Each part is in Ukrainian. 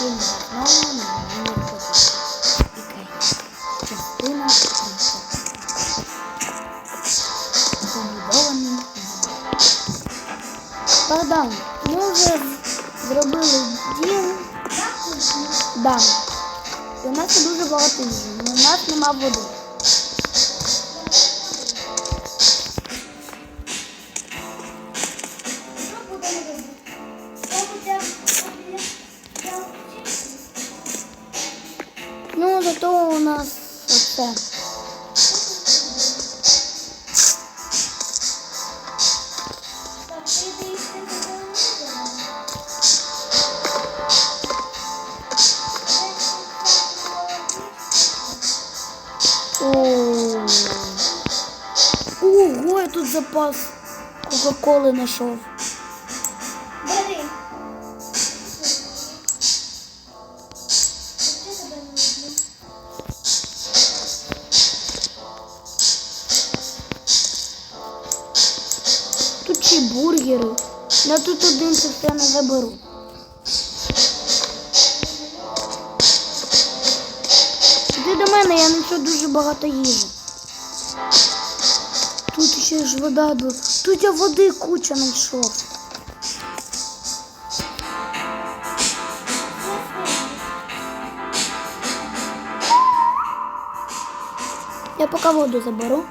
фільм знову. Окей. Частина третя. Побудований. Богдан, ми вже зробили дім. Да. І у нас дуже багато їжі, у нас нема води. Запас Кока-Коли знайшов. Бери. Тут ще бургери. Я тут один це все не заберу. Іди до мене, я знайшов дуже багато їжі. Ще ж вода. тут. Тут я води куча знайшов. Я поки воду заберу.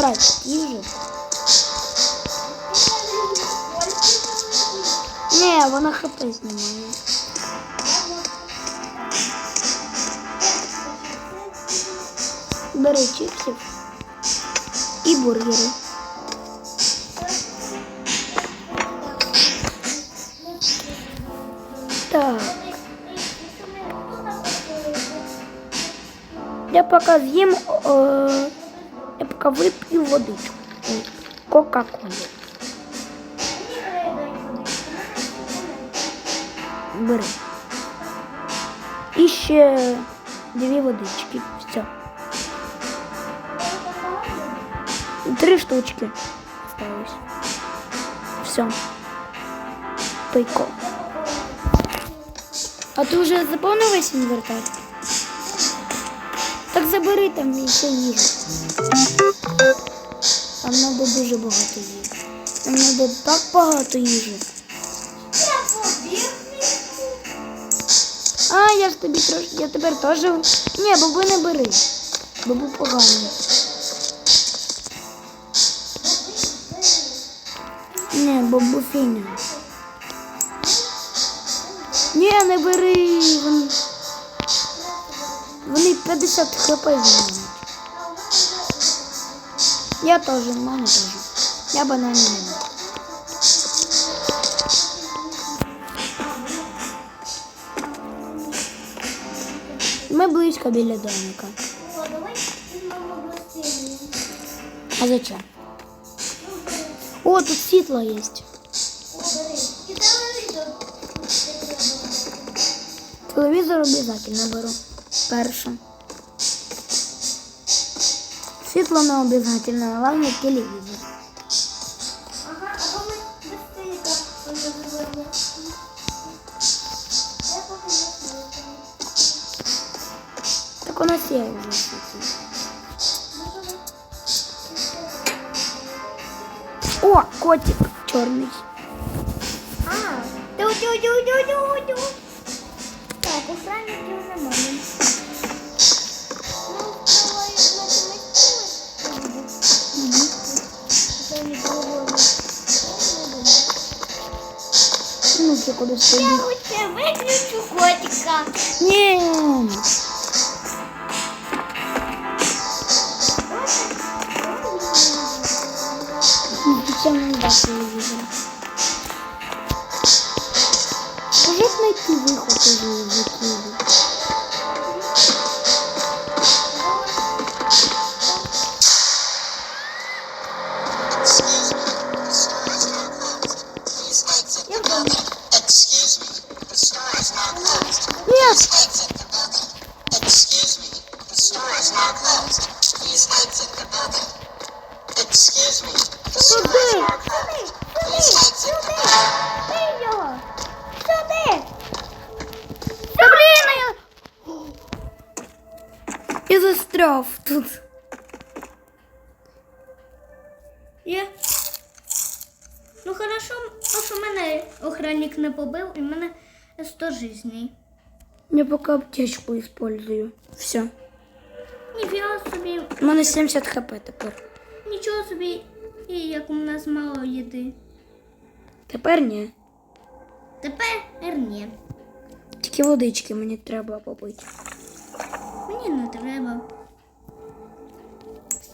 Забирай їжу. Ні, вона хп знімає. Бери чипсів і бургери. Так. Я поки з'їм, е, я поки вип'ю Водичку. Кока-колу. Бери. І ще дві водички. Все. Три штучки осталось. Все. Пейко. А ти вже заповнив весь інвентар? Так забери там ще їжу. Там треба дуже багато їжі. Нам треба так багато їжі. А, я ж тобі трошки, я тепер теж. Ні, бабу не бери. Бабу поганий. Ні, бабу фіня. Ні, не бери. Вони 50 хп знімають. Я теж, мама теж. Я банан не люблю. Ми близько біля домика. А зачем? О, тут світло є. Телевізор. Обов'язково беру. Перше. Світло не обов'язково, головне телевізор. Ага. Так у нас є вже світло. О, котик чорний. А, тю-тю-тю-тю-тю-тю. Так, охранників немає. Ну, це кудись Я побіг. лучше виключу котика. Ні. Зачем нам дати телевізор? Може знайти виход із життя? These heads in the building. Excuse me. Our class. Сюди! These the building. Сюди! Я... Застряв тут. Я. Ну хорошо, а що мене охранник не побив і мене 100 жизней. Я поки аптечку использую. Все. Ніфіга собі, У мене 70 хп тепер. нічого собі, і як у нас мало їди. Тепер ні. Тепер ні. Тільки водички мені треба попити. Мені не треба.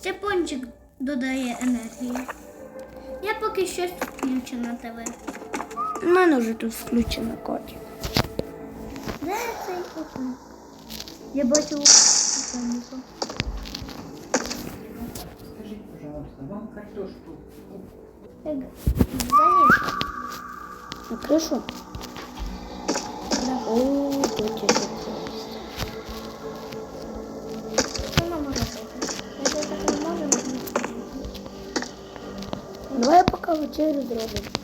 Ще пончик додає енергії. Я поки щось включу на тебе. У мене вже тут включено котик. Де цей окон? Я бачу оконника. Скажите, пожалуйста, вам картошку Як заліз. На кришу? О, котик. Що нам робити? Я це так не можу робити. Давай поки вечерю зробимо. Яку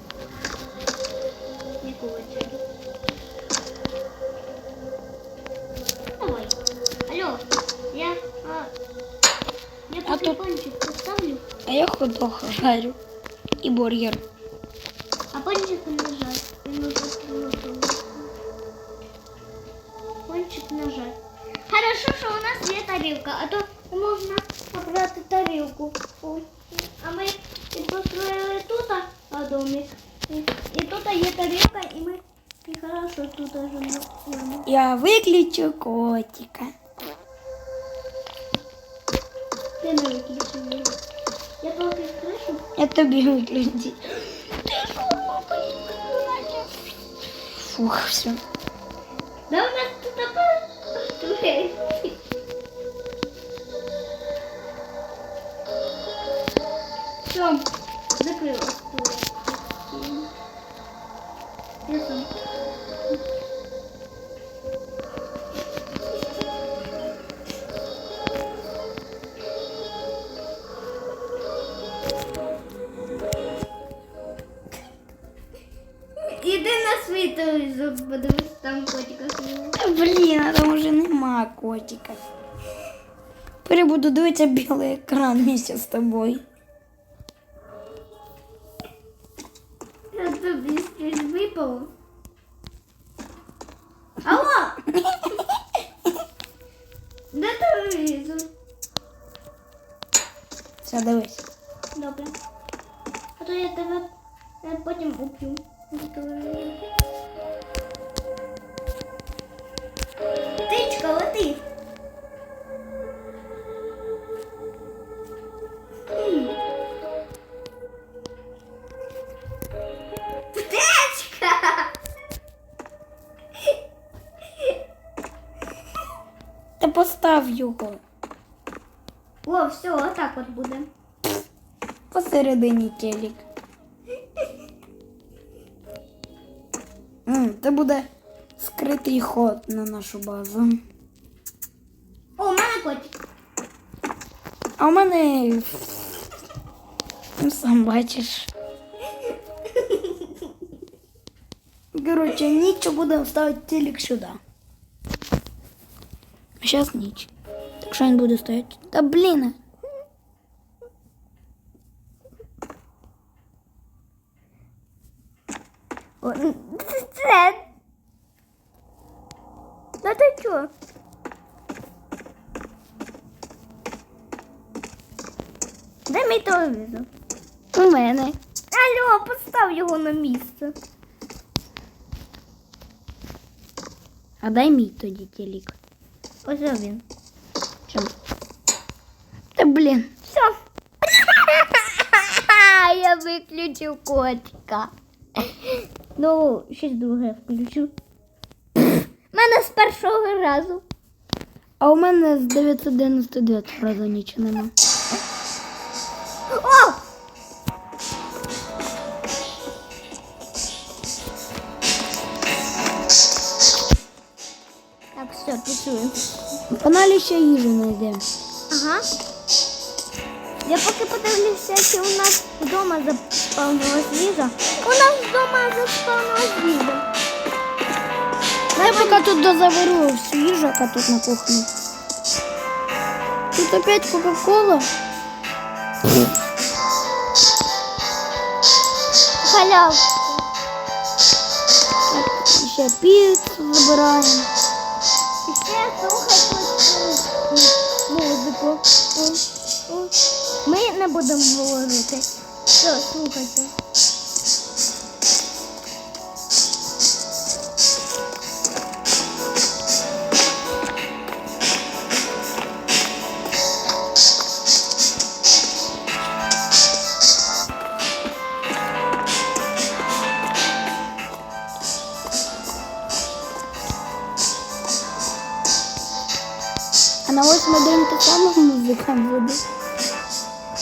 я А поки то- пончик поставлю, А я ходох жарю. І бургер. а пончик не жаль. Він уже приготовий. Пончик не жаль. Хорошо, що у нас є тарілка, а то можна обрати тарілку. О, А ми і построїли тут а, домик. І, і тут є тарілка, і ми і хорошо тут живемо. Я виключу котика. Ти не виключив його. Я поки кришу. Я тобі виключу. Фух, все. Да у нас тут тепер свій подивись, там котика. Блін, а там вже нема котика. Перебуду дивитися білий екран місяць з тобою. Тобі скрізь випало. Постав його О, все, отак от буде. посередині телек. М, Це буде скритий ход на нашу базу. О, у мене котик. А у мене. Ну, сам бачиш. Короче, ніч будемо ставити телек сюди. А зараз ніч. Так що він буде стояти? Та блін. О, Це. Ну ти чого? Де мій телевізор? У мене. Алло, постав його на місце. А дай мій тоді телек. Ось він. Чому? Та блін. Все. Я виключив котика. Ну, щось друге включу. У Мене з першого разу. А у мене з 999 разу нічого нема. Пішли. В каналі ще їжу знайдемо. Ага. Я поки подивлюся, чи у нас вдома заспавнилась віза. У нас вдома заспавнилась віза. Я пока тут дозаварю всю їжу, яка тут на кухні. Тут опять Кока-Кола. Халяв. Так, ще піцу забираємо. Музику. Ми не будемо говорити. Все, слухайте. А на восьмий день ти саме музика буде.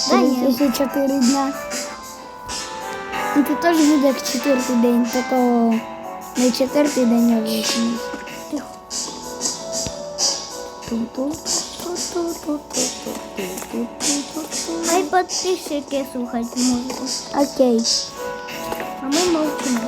Да ні. Ще чотири дня. Ну, це теж буде як четвертий день, такого не четвертий день, а восьмий. Тихо. Хай підписчики слухають музику. Окей. А ми мовчимо.